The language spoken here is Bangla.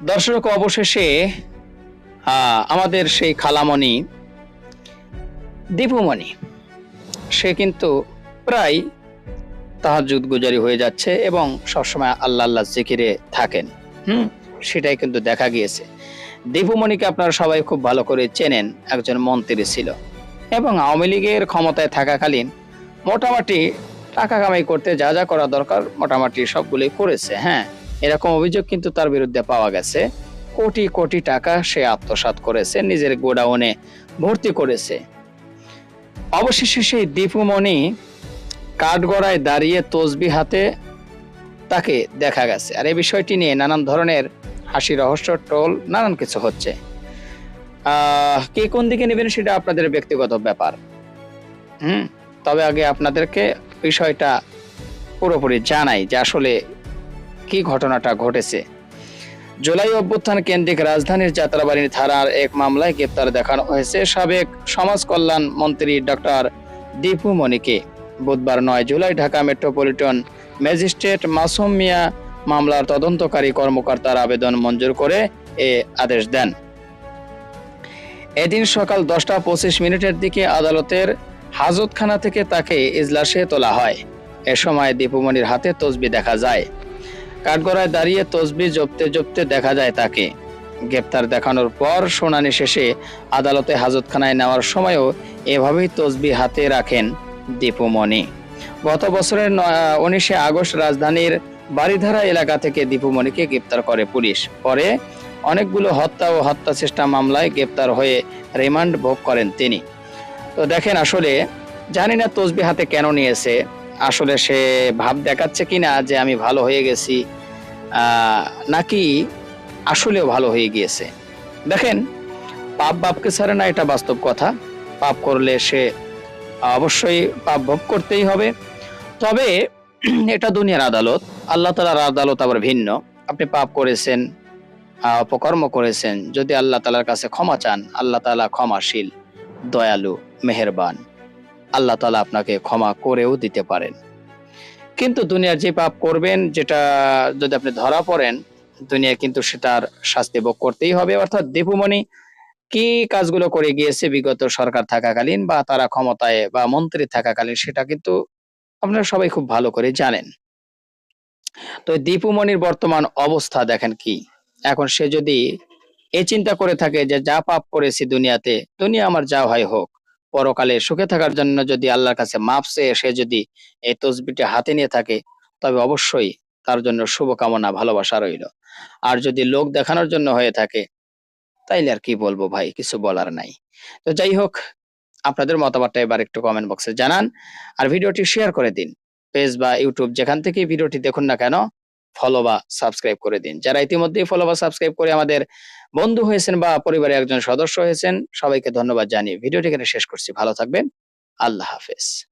দর্শক, অবশেষে আমাদের সেই খালামণি, দীপুমণি, সে কিন্তু প্রায় তাহাজুদ গুজারি হয়ে যাচ্ছে এবং সবসময় আল্লাহ আল্লাহ জিকিরে থাকেন। হুম? সেটাই কিন্তু দেখা গিয়েছে। দীপুমণিকে আপনারা সবাই খুব ভালো করে চেনেন, একজন মন্ত্রী ছিল এবং আওয়ামী লীগের ক্ষমতায় থাকাকালীন মোটামুটি টাকা কামাই করতে যা যা করা দরকার মোটামুটি সবগুলোই করেছে হ্যাঁ। এরকম অভিযোগ কিন্তু তার বিরুদ্ধে পাওয়া গেছে। কোটি কোটি টাকা সে আত্মসাৎ করেছে, নিজের গোডাউনে ভর্তি করেছে। অবশেষে সেই দীপুমণি কাঠগড়ায় দাঁড়িয়ে তসবি হাতে তাকে দেখা গেছে। আর এই বিষয়টি নিয়ে নানান ধরনের হাসি, রহস্য টোল নানান কিছু হচ্ছে। কে কোন দিকে নেবেন সেটা আপনাদের ব্যক্তিগত ব্যাপার। হুম, তবে আগে আপনাদেরকে বিষয়টা পুরোপুরি জানাই যে আসলে কি ঘটনাটা ঘটেছে? জুলাই অভ্যুত্থান কেন্দ্রিক রাজধানীর যাত্রাবাড়ি থানার এক মামলায় গ্রেপ্তার দেখানো হয়েছে সাবেক সমাজ কল্যাণ মন্ত্রী ডক্টর দীপু মণিকে বুধবার নয় July Dhaka metropolitan magistrate Masum Miah মামলার তদন্তকারী কর্মকর্তার আবেদন মঞ্জুর করে এ আদেশ দেন। এদিন সকাল দশটা পঁচিশ মিনিটের দিকে আদালতের হাজতখানা থেকে তাকে ইজলাসে তোলা হয়। এ সময় দীপুমণির হাতে তসবি দেখা যায়। কাঠগড়ায় দাঁড়িয়ে তসবি জপতে জপতে দেখা যায় তাকে। গ্রেপ্তার দেখানোর পর শুনানি শেষে আদালতে হাজতখানায় নেওয়ার সময়ও এভাবেই তসবি হাতে রাখেন দীপুমণি গত বছরের উনিশে আগস্ট রাজধানীর বাড়িধারা এলাকা থেকে দীপুমণিকে গ্রেপ্তার করে পুলিশ। পরে অনেকগুলো হত্যা ও হত্যা চেষ্টা মামলায় গ্রেপ্তার হয়ে রিমান্ড ভোগ করেন তিনি। তো দেখেন আসলে জানি না তসবি হাতে কেন নিয়েছে আসলে সে ভাব দেখাচ্ছে কিনা যে আমি ভালো হয়ে গেছি নাকি আসলেও ভালো হয়ে গিয়েছে। দেখেন, পাপ বাপকে ছাড়ে না এটা বাস্তব কথা। পাপ করলে সে অবশ্যই পাপ ভোগ করতেই হবে। তবে এটা দুনিয়ার আদালত। আল্লাহ তালার আদালত আবার ভিন্ন। আপনি পাপ করেছেন অপকর্ম করেছেন, যদি আল্লাহ তালার কাছে ক্ষমা চান, আল্লাহ তালা ক্ষমাশীল, দয়ালু, মেহেরবান। আল্লাহ তালা আপনাকে ক্ষমা করেও দিতে পারেন। কিন্তু দুনিয়ার যে পাপ করবেন, যেটা যদি আপনি ধরা পড়েন দুনিয়া কিন্তু সেটার শাস্তি ভোগ করতেই হবে। অর্থাৎ দীপুমণি কি কাজগুলো করে গিয়েছে বিগত সরকার থাকাকালীন বা তারা ক্ষমতায় বা মন্ত্রী থাকাকালীন, সেটা কিন্তু আপনারা সবাই খুব ভালো করে জানেন। তো দীপুমণির বর্তমান অবস্থা দেখেন কি? এখন সে যদি এই চিন্তা করে থাকে যে যা পাপ করেছি দুনিয়াতে, দুনিয়া আমার যা হয় হোক পরকালে সুখে থাকার জন্য যদি আল্লাহর কাছে মাপ চেয়ে সে যদি এই তসবিটি হাতে নিয়ে থাকে, তবে অবশ্যই তার জন্য শুভকামনা, ভালোবাসা রইল। আর যদি লোক দেখানোর জন্য হয়ে থাকে, তাইলে আর কি বলব ভাই, কিছু বলার নাই। তো যাই হোক, আপনাদের মতামতটা এবার একটু কমেন্ট বক্সে জানান, আর ভিডিওটি শেয়ার করে দিন। পেজ বা ইউটিউব যেখান থেকে ভিডিওটি দেখুন না কেন ফলো বা সাবস্ক্রাইব করে দিন। যারা ইতিমধ্যেই ফলো বা সাবস্ক্রাইব করে আমাদের বন্ধু হয়েছেন বা পরিবারের একজন সদস্য হয়েছেন, সবাইকে ধন্যবাদ জানিয়ে ভিডিওটি এখানে শেষ করছি। ভালো থাকবেন। আল্লাহ হাফেজ।